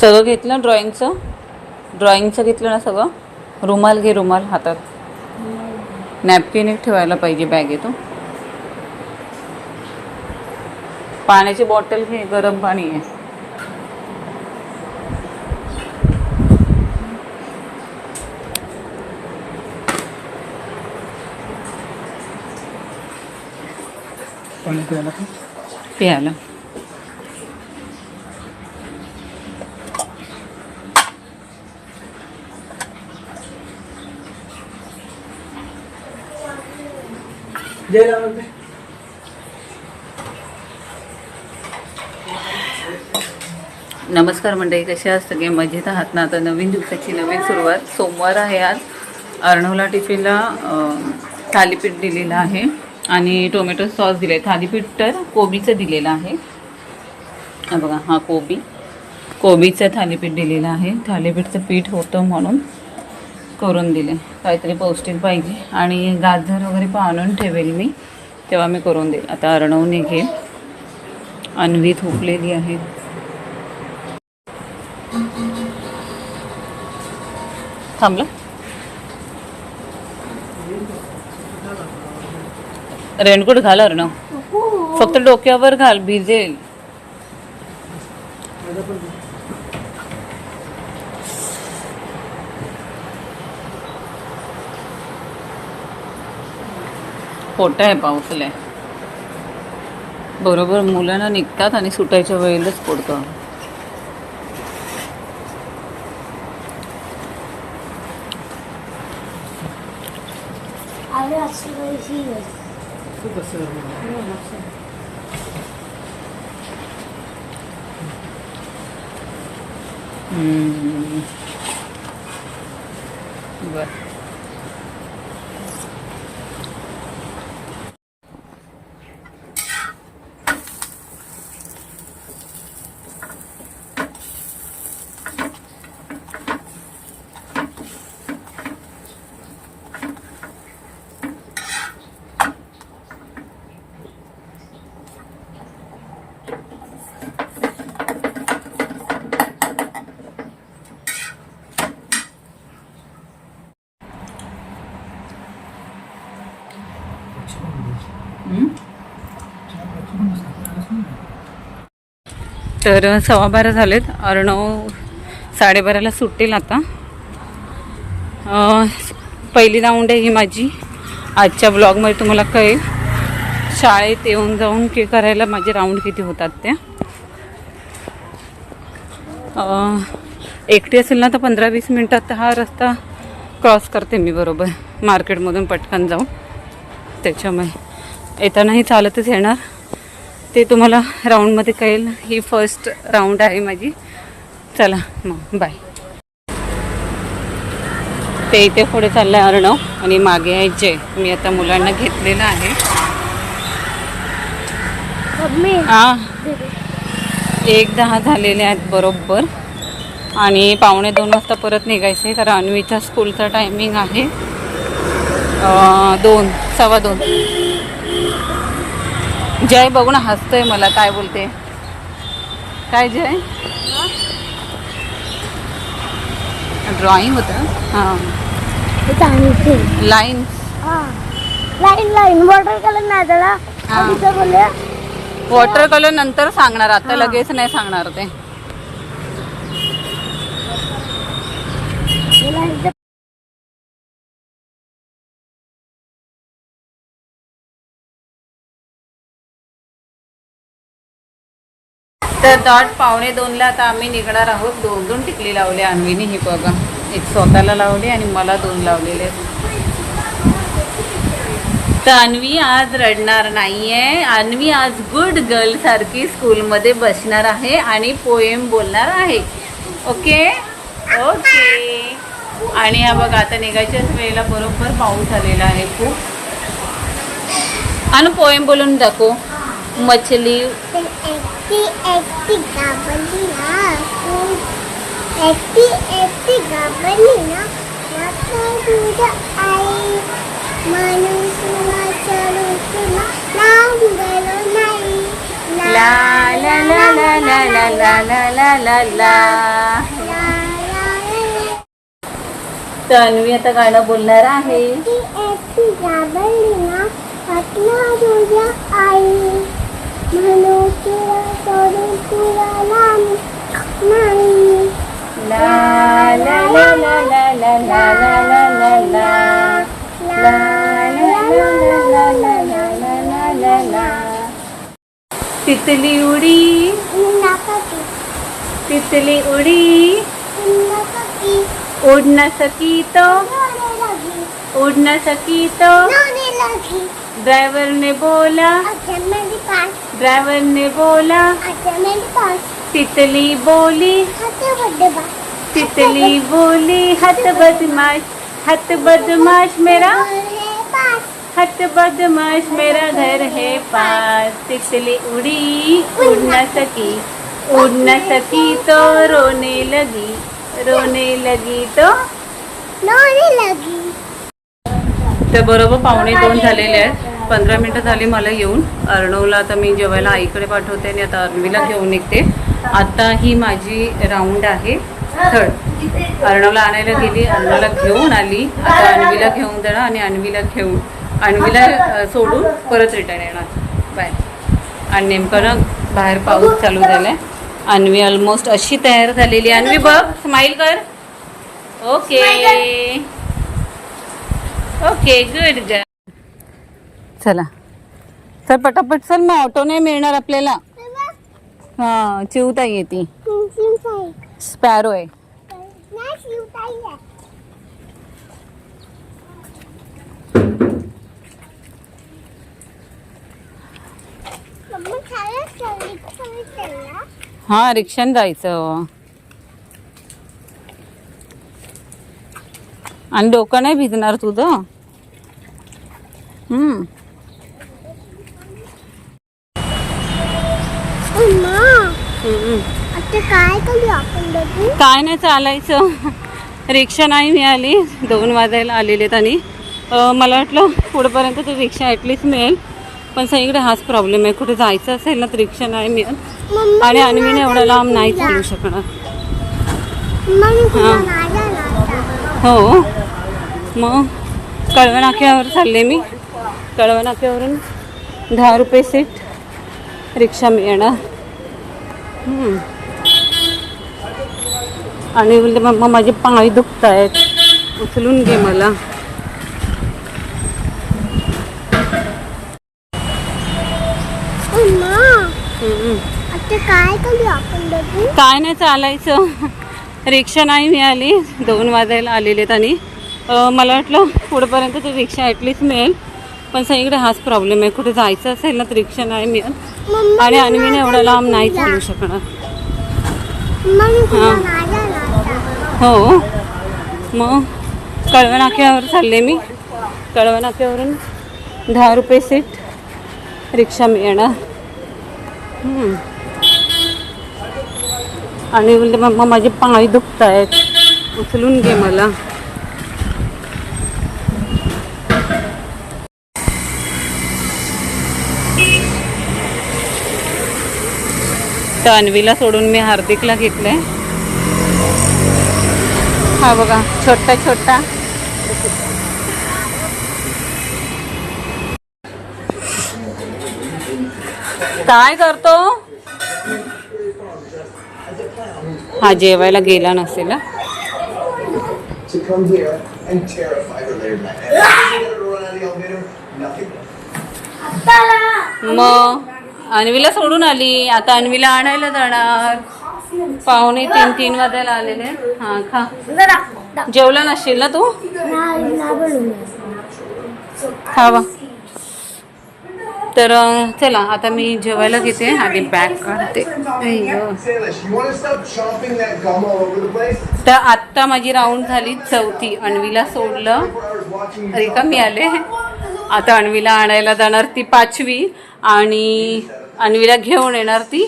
सगळं घेतलं ड्रॉइंगचं? ड्रॉइंगचं घेतलं ना सगळं? रुमाल घे रुमाल हातात. नॅपकिन एक ठेवायला पाहिजे बॅगेतून पाण्याची बॉटल घे गरम पाणी आहे पाणी प्यायला का? प्यायला. जय राम नमस्कार मंडळी कसे आहात? सगळे मजेत आहात ना? आता नवीन दिवसाची नवीन सुरुवात. सोमवार आहे आज. अर्णवला टिफिनला थालीपीठ दिलेलं आहे आणि टोमॅटो सॉस दिले थालीपीठ तर कोबीचं दिलेलं आहे. बघा हा कोबी. कोबीचं थालीपीठ दिलेलं आहे. थालीपीठचं पीठ होतं म्हणून करून दिले. काहीतरी पौष्टिक पाहिजे. आणि गाजर वगैरे आणून ठेवेल मी. तेव्हा मी करून देईल. आता अर्णवने घेईल. अन्वी थोपलेली आहे. थांबलं? रेनकोट घाल अर्णव. फक्त डोक्यावर घाल भिजेल. खोटं आहे पाऊसलाय बरोबर मुलांना निघतात आणि सुटायच्या वेळेलाच पडतं. बर हम्म? तर सव्वा बारा झालेत. अर्णव साडेबाराला सुटेल आता. पहिली राऊंड आहे ही माझी. आजच्या ब्लॉगमध्ये तुम्हाला कळेल. शाळेत येऊन जाऊन के करायला माझे राऊंड किती होतात त्या. एकटी असेल ना तर पंधरा वीस मिनटात हा रस्ता क्रॉस करते मी बरोबर. मार्केटमधून पटकन जाऊन. त्याच्यामुळे येतानाही चालतच येणार. ते तुम्हाला राऊंडमध्ये कळेल. ही फर्स्ट राऊंड आहे माझी. चला मग बाय ते इथे पुढे चाललं आहे अर्णव आणि मागे आहे जय. मी आता मुलांना घेतलेलं आहे. हा एक दहा झालेले आहेत बरोबर. आणि पावणे दोन वाजता परत निघायचं आहे कारण अन्वीच्या स्कूलचा टायमिंग आहे. दोन सव्वा दोन. जय बघू ना हसतोय मला काय बोलते? काय जय? ड्रॉइंग होतं हां. लाईन हा. लाईन लाईन वॉटर कलर नाही त्याला वॉटर कलर नंतर सांगणार आता लगेच नाही सांगणार ते. तर दॉट पावणे दोनला आता आम्ही निघणार आहोत. दोन दोन टिकली लावली अन्वीने ही बघा. एक स्वतःला लावली आणि मला दोन लावलेले. तर अन्वी आज रडणार नाही आहे अन्वी आज गुड गर्ल सारखी स्कूलमध्ये बसणार आहे आणि पोएम बोलणार आहे. ओके ओके आणि हा बघा आता निघायच्याच वेळेला बरोबर पाऊस आलेला आहे खूप. आणि पोएम बोलून दाखव. मछली एकटी एकटी घाबरली ना तू एकटी एकटी घाबरली ना वाटलं तुझं आई माणूस मला चढून तुला लावून गेलो नाही ला ला ला ला ला ला ला ला ला ला ला ला ला ला तर अन्वी आता गाणं बोलणार आहे ती एकटी घाबरली ना हातला तुझ्या आई सोडून नाही ला ला ला ला ला ला ला ला ला ला ला ला ला ला ला ला ला ला तितली उडी. तितली उडी. उड न सकी तो. उड न सकी तो. लगी ड्राइवर ने बोला अच्छा ड्राइवर ने बोला अच्छा तितली बोली तितली बोली हत बदमाश हत बदमाश मेरा। हत बदमाश मेरा घर है पास। तितली उड़ी उड़ न सकी उड़ न सकी तो रोने लगी रोने लगी तो नोने लगी। तर बरोबर पावणे दोन झालेले आहेत. पंधरा मिनटं झाली मला येऊन. अर्णवला आता मी जेवायला आईकडे पाठवते आणि आता अर्णवीला घेऊन निघते. आता ही माझी राऊंड आहे. थर्ड अर्णवला आणायला गेली अर्णवला घेऊन आली. आता अन्वीला घेऊन देणार आणि अन्वीला घेऊन अन्वीला सोडून परत रिटर्न येणार. बाय आणि नेमकं ना बाहेर पाऊस चालू झालाय. अन्वी ऑलमोस्ट अशी तयार झालेली आहे. अन्वी बघ स्माईल कर. ओके ओके गुड चला. चल पटापट चल मग ऑटो नाही मिळणार आपल्याला. हा चिवताई येते स्पॅरो आहे. हा रिक्षाने जायचं. आणि डोकं नाही भिजणार तुझं? हम्म. काय नाही चालायचं. रिक्षा नाही मिळाली. दोन वाजायला आलेले आणि मला वाटलं पुढेपर्यंत तर रिक्षा ॲटलीस्ट मिळेल. पण सगळीकडे हाच प्रॉब्लेम आहे. कुठे जायचं असेल ना तर रिक्षा नाही मिळत. आणि अन्वीने एवढा लांब नाही चालू शकणार. हा. हो. मग कळवनाक्यावर चालले मी. कळवनाक्यावरून दहा रुपये सीट रिक्षा मिळणार. आणि मग माझे पाय दुखत आहेत उचलून घे मला. काय नाही चालायचं. रिक्षा नाही मिळाली. दोन वाजायला आलेले आणि मला वाटलं पुढेपर्यंत तर रिक्षा ॲटलीस्ट मिळेल. पण सगळीकडे हाच प्रॉब्लेम आहे. कुठे जायचं असेल ना तर रिक्षा नाही मिळत. आणि अन्वीने एवढा लांब नाही चालू शकणार. हा. हो. मग कळवा नाक्यावर चालले मी. कळवा नाक्यावरून दहा रुपये सीट रिक्षा मिळणार. आणि बोलते मम्मा माझे पाय दुखत आहेत उचलून घे मला. तन्वीला सोडून मी हार्दिकला घेतलंय. हा बघा छोटा छोटा. काय करतो? The elevator, nothing. will. मग अन्वीला सोडून आली. आता अन्वीला आणायला जाणार. पाहुणे तीन तीन वाजायला आलेले. हा खा. जेवला नसशील ना तू? खावा. तर चला आता मी जेवायला घेते आणि पॅक काढते तर आत्ता माझी राऊंड झाली चौथी. अणवीला सोडलं. अरे का मी आले. आता अणवीला आणायला जाणार ती पाचवी आणि अणवीला घेऊन येणार ती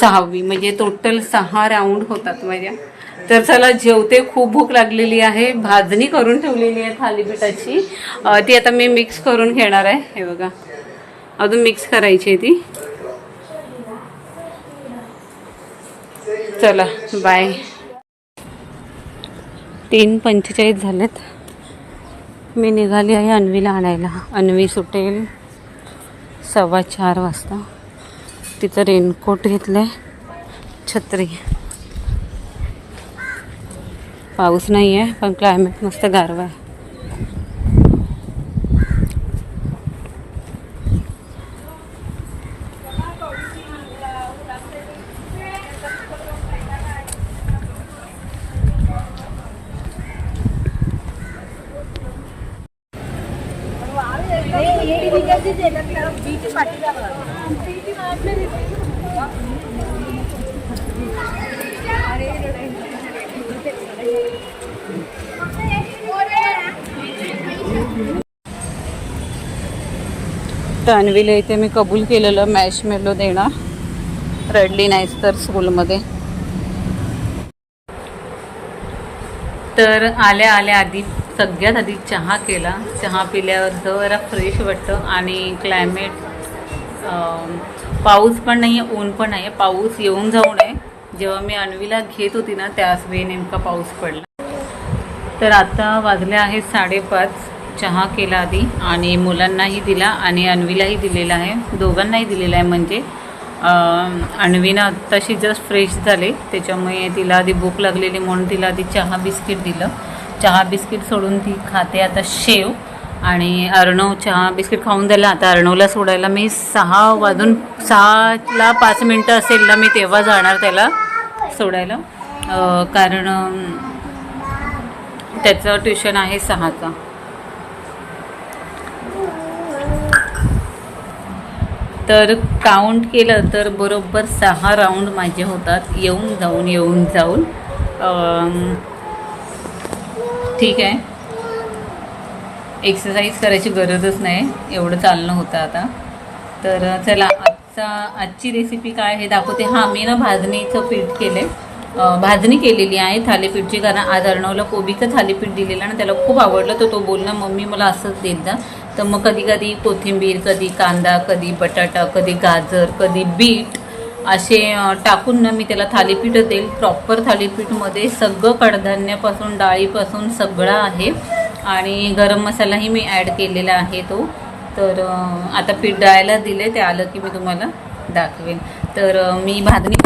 सहावी. म्हणजे टोटल सहा राऊंड होतात माझ्या. तर चला जेवते खूप भूक लागलेली आहे. भाजणी करून ठेवलेली आहे थालीपीठाची. ती आता मी मिक्स करून घेणार आहे. हे बघा. अजून मिक्स करायची आहे ती. चला बाय तीन पंचेचाळीस झालेत. मी निघाली आहे अन्वीला आणायला. अन्वी सुटेल सव्वा चार वाजता. तिचं रेनकोट घेतलं आहे छत्री. पाऊस नाही आहे पण क्लायमेट मस्त गारवा आहे. तर इथे मी कबूल केलेलं मॅश मेलो देणार. रडली नाहीच तर स्कूलमध्ये तर आल्या आल्या आधी सगळ्यात आधी चहा केला. चहा पिल्यावर जरा फ्रेश वाटतं आणि क्लायमेट पाऊस पण नाही आहे ऊन पण नाही आहे पाऊस येऊन जाऊ नये. जेव्हा मी अन्वीला घेत होती ना त्याच वेळी नेमका पाऊस पडला. तर आता वाजले आहे साडेपाच. चहा केला आधी आणि मुलांनाही दिला आणि अन्वीलाही दिलेला आहे. दोघांनाही दिलेला आहे म्हणजे. अं, अन्वीनं आत्ताशी जस्ट फ्रेश झाले. त्याच्यामुळे तिला आधी भूक लागलेली म्हणून तिला आधी चहा बिस्किट दिलं. चहा बिस्किट सोडून ती खाते आता शेव आणि अर्णव चहा बिस्किट खाऊन दिला आता अर्णवला सोडायला मी सहा वाजून सहाला पाच मिनटं असेल ना मी तेव्हा जाणार त्याला सोडायला. कारण त्याचं ट्युशन आहे सहाचा. तर काउंट केलं तर बरोबर सहा राऊंड माझे होतात. येऊन जाऊन येऊन जाऊन. ठीक आहे. एक्सरसाइज करायची गरजच नाही. एवढं चालणं होतं आता. तर चला आजचा आजची रेसिपी काय हे दाखवते. हां मी ना भाजणीचं पीठ केलं आहे भाजणी केलेली आहे थालीपीठची. कारण आज अर्णवला कोबीचं थालीपीठ दिलेलं ना त्याला खूप आवडलं. तर तो बोलला मम्मी मला असंच देत जा. तर मग कधी कधी कोथिंबीर कधी कांदा कधी बटाटा कधी गाजर कधी बीट असे टाकून ना मी त्याला थालीपीठ देईल. प्रॉपर थालीपीठमध्ये सगळं कडधान्यापासून डाळीपासून सगळं आहे. आणि गरम मसालाही मी ॲड केलेला आहे तो. तर आता पीठ डाळायला दिले ते आलं की मी तुम्हाला दाखवेन. तर मी भाजणी